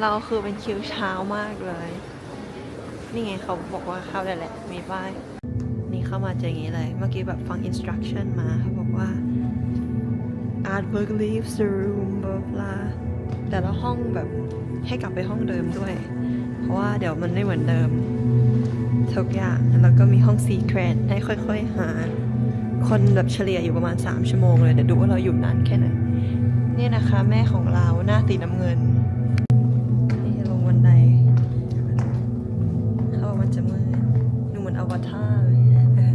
เราคือเป็นคิวเช้ามากเลย นี่ไงเขาบอกว่าเข้าได้แหละ มีป้ายนี่เข้ามาจออย่างนี้เลย เมื่อกี้แบบฟัง instruction มาเขาบอกว่า artwork leaves the room blah blah แต่ละห้องแบบให้กลับไปห้องเดิมด้วย เพราะว่าเดี๋ยวมันไม่เหมือนเดิม ทุกอย่างแล้วก็มีห้อง secret ให้ค่อยๆหา คนแบบเฉลี่ยอยู่ประมาณ 3 ชั่วโมงเลย เดี๋ยวดูว่าเราอยู่นานแค่ไหนนี่นะคะ แม่ของเราหน้าสีน้ำเงิน ดูเหมือนอวตารเลย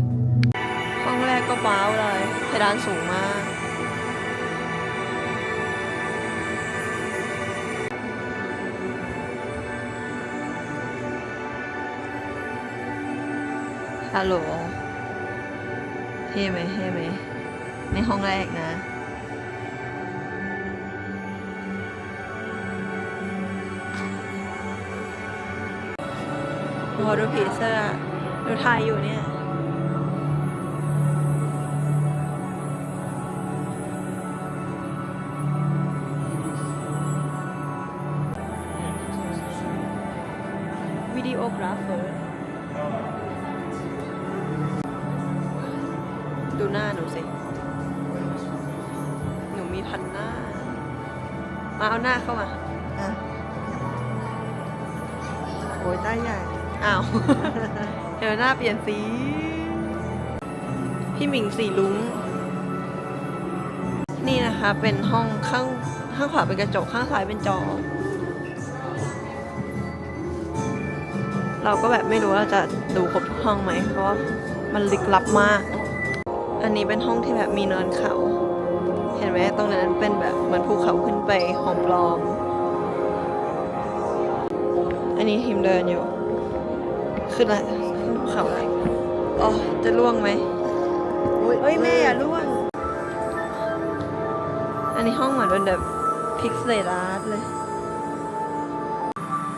ห้องแรกก็ว้าวเลยเพดานสูงมาก ฮัลโหลเท่ไหมเท่ไหมในห้องแรกนะโอ้ดูผีเสื้อ ดูถ่ายอยู่เนี่ยวิดีโอกราฟเฟอร์ดูหน้าหนูสิ หนูมีพันหน้า มาเอาหน้าเข้ามา อะโอ้ยได้ใหญ่ อ้าว เดี๋ยวหน้าเปลี่ยนสี พี่หมิงสีลุง นี่นะคะเป็นห้องข้างข้างขวาเป็นกระจกข้างซ้ายเป็นจอ เราก็แบบไม่รู้ว่าจะดูครบทุกห้องไหม เพราะว่ามันลึกลับมาก อันนี้เป็นห้องที่แบบมีเนินเขา เห็นไหมตรงนั้นเป็นแบบเหมือนภูเขาขึ้นไปหอมปลอม อันนี้ทีมเดินอยู่ ขึ้นละขึ้นภู เขาละอ๋อ จะล่วงไหมเฮ้ยแม่อย่าล่วง อันนี้ห้องเหมือนเป็นแบบพิกเซลอาร์ตเลย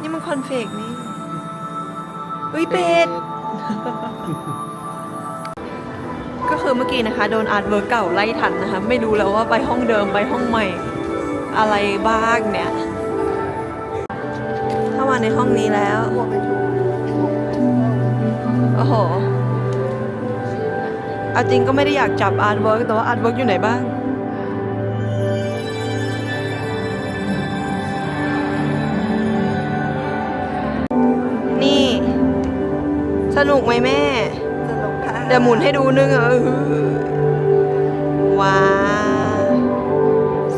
นี่มันคอนเฟกนี่เฮ้ยเป็ด ก็คือเมื่อกี้นะคะ โดนอาร์ตเวิร์กเก่าไล่ทันนะคะ ไม่รู้แล้วว่าไปห้องเดิมไปห้องใหม่ อะไรบ้างเนี่ย เข้ามาในห้องนี้แล้วพวกไปถูกโอ้โหเอาจริงก็ไม่ได้อยากจับอาร์ตเวิร์กแต่ว่าอาร์ตเวิร์กอยู่ไหนบ้าง นี่ สนุกไหมแม่ สนุกค่ะ เดี๋ยวหมุนให้ดูนึงเออว้าว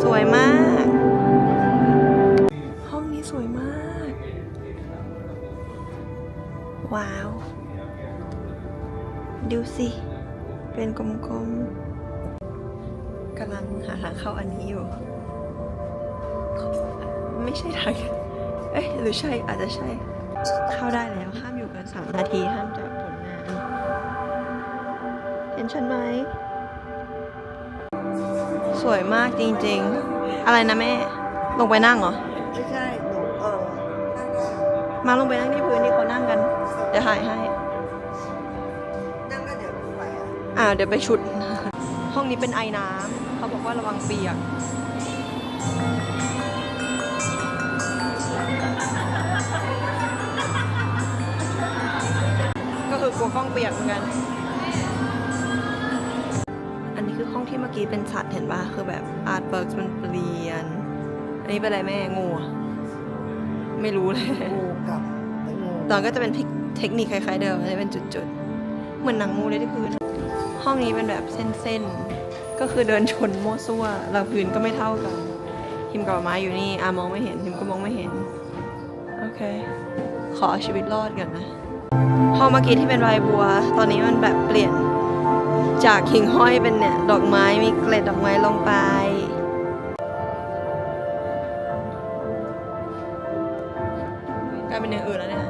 สวยมาก ห้องนี้สวยมาก ว้าว ดูสิ เป็นกลมๆกำลังหาทางเข้าอันนี้อยู่ ไม่ใช่ทาง เอ้ยหรือใช่อาจจะใช่ เข้าได้แล้วห้ามอยู่เกินสามนาทีห้ามจับผลงาน เห็นฉันไหม สวยมากจริงๆ อะไรนะแม่ ลงไปนั่งเหรอ ไม่ใช่หนูเออมาลงไปนั่งที่พื้นที่เขานั่งกัน เดี๋ยวถ่ายให้ อะอ่าเดี๋ยวไปชุด ห้องนี้เป็นไอน้ำเขาบอกว่าระวังเปียกก็คือกลัวกล้องเปียกเหมือนกัน อันนี้คือห้องที่เมื่อกี้เป็นสัตว์เห็นปะคือแบบอาร์ตเบิร์กมันเปลี่ยน อันนี้เป็นอะไรแม่งูอะไม่รู้เลย งูกับไปงูตอนก็จะเป็นเทคนิคคล้ายๆเดิมอันนี้เป็นจุดๆ เหมือนหนังงูเลยที่พื้น ห้องนี้เป็นแบบเส้นๆ ก็คือเดินชนมั่วซั่วเราพื้นก็ไม่เท่ากันทิมกับไม้อยู่นี่อามองไม่เห็นทิมก็มองไม่เห็น โอเค ขอเอาชีวิตรอดก่อนนะ ห้องเมื่อกี้ที่เป็นใบบัว ตอนนี้มันแบบเปลี่ยนจากหิ่งห้อยเป็นเนี่ยดอกไม้มีเกล็ดดอกไม้ลงไปกลายเป็นอย่างอื่นแล้วเนี่ย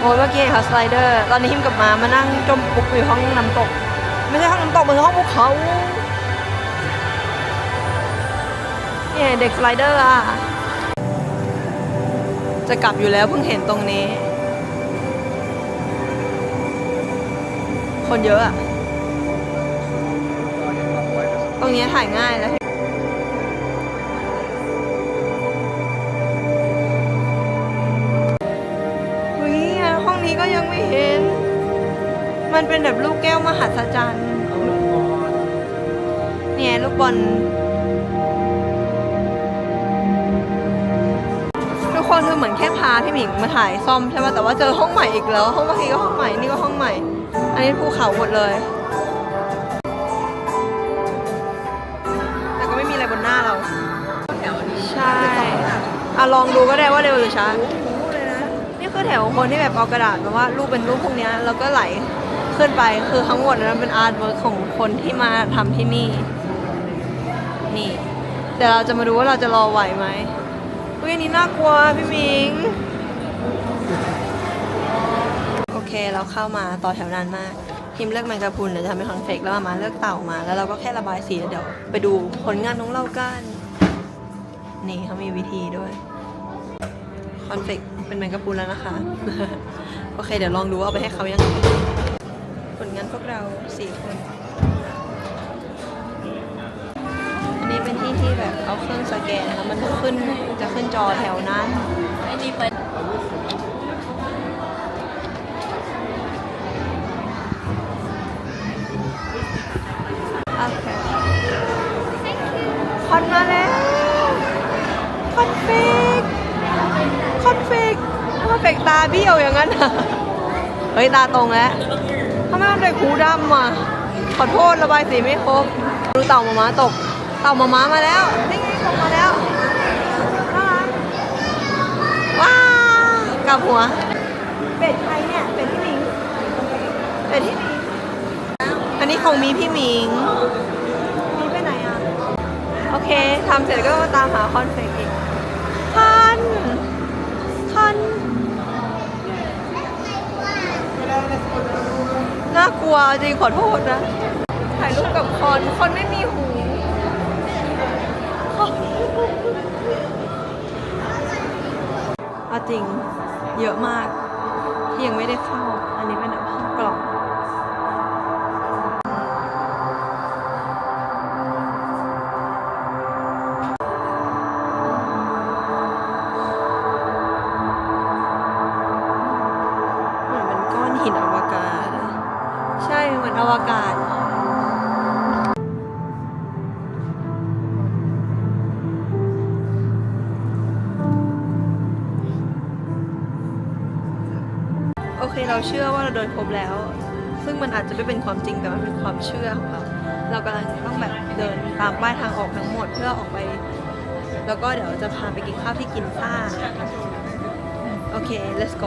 โอ้ยเมื่อกี้ค่ะสไลเดอร์ ตอนนี้หิมกับมามานั่งจมปุกอยู่ห้องน้ำตก ไม่ใช่ห้องน้ำตกมันคือห้องภูเขาเนี่ยเด็กสไลเดอร์อะ จะกลับอยู่แล้วเพิ่งเห็นตรงนี้ คนเยอะอะ ตรงนี้ถ่ายง่ายแล้ว มันเป็นแบบลูกแก้วมหัศจรรย์เนี่ยลูกบอลทุกคนคือเหมือนแค่พาพี่หมิงมาถ่ายซ่อมใช่ไหมแต่ว่าเจอห้องใหม่อีกแล้ว ห้องเมื่อกี้ก็ห้องใหม่นี่ก็ห้องใหม่ อันนี้ภูเขาหมดเลย แต่ก็ไม่มีอะไรบนหน้าเราใช่อะลองดูก็ได้ว่าเร็วหรือช้านี่คือแถวคนที่แบบเอากระดาษแบบว่ารูปเป็นรูปพวกนี้แล้วก็ไหล ขึ้นไปคือทั้งหมดนั้นเป็นอาร์ตเวิร์กของคนที่มาทำที่นี่ นี่เดี๋ยวเราจะมาดูว่าเราจะรอไหวไหมอุ้ยอันนี้น่ากลัวพี่มิง โอเคเราเข้ามาต่อแถวนานมากพิมเลือกแมงกะพรุนเดี๋ยวจะทำเป็นคอนเฟกแล้วมาเลือกเต่ามา แล้วเราก็แค่ระบายสีแล้วเดี๋ยวไปดูผลงานของเรากันนี่เขามีวิธีด้วยคอนเฟกเป็นแมงกะพรุนแล้วนะคะ โอเค เดี๋ยวลองดูว่าเอาไปให้เขายังไง ผลงานพวกเราสี่คน อันนี้เป็นที่ที่แบบเอาเครื่องสแกนแล้วมันจะขึ้นจะขึ้นจอแถวนั้นอันนี้เป็นคอนมาแล้ว คอนเฟกคอนเฟกทำไมเฟกตาเบี้ยวอย่างนั้นอะเฮ้ย ตาตรงแล้ว ทำไมมันเป็นหูดำอะ ขอโทษระบายสีไม่ครบ ดูเต่ามาม้าตก เต่ามาม้ามาแล้ว นี่ไงตกมาแล้วน่ารักว้าวกลับหัว เป็ดใครเนี่ย เป็ดที่หมิง เป็ดที่หมิง อันนี้ของมีพี่หมิง มีไปไหนอะ โอเคทำเสร็จก็ต้องมาตามหาคอนเฟกอีกคอนคอนน่าก ลัวจริงขอโทษนะ ถ่ายรูปกับคอนคอนไม่มีหูเอาจริง เยอะมากที่ยังไม่ได้เข้า โอเคเราเชื่อว่าเราโดนครบแล้ว ซึ่งมันอาจจะไม่เป็นความจริงแต่มันเป็นความเชื่อของเรา เรากำลังต้องแบบเดินตามป้ายทางออกทั้งหมดเพื่อออกไป แล้วก็เดี๋ยวจะพาไปกินข้าวที่กินซ่า โอเค let's go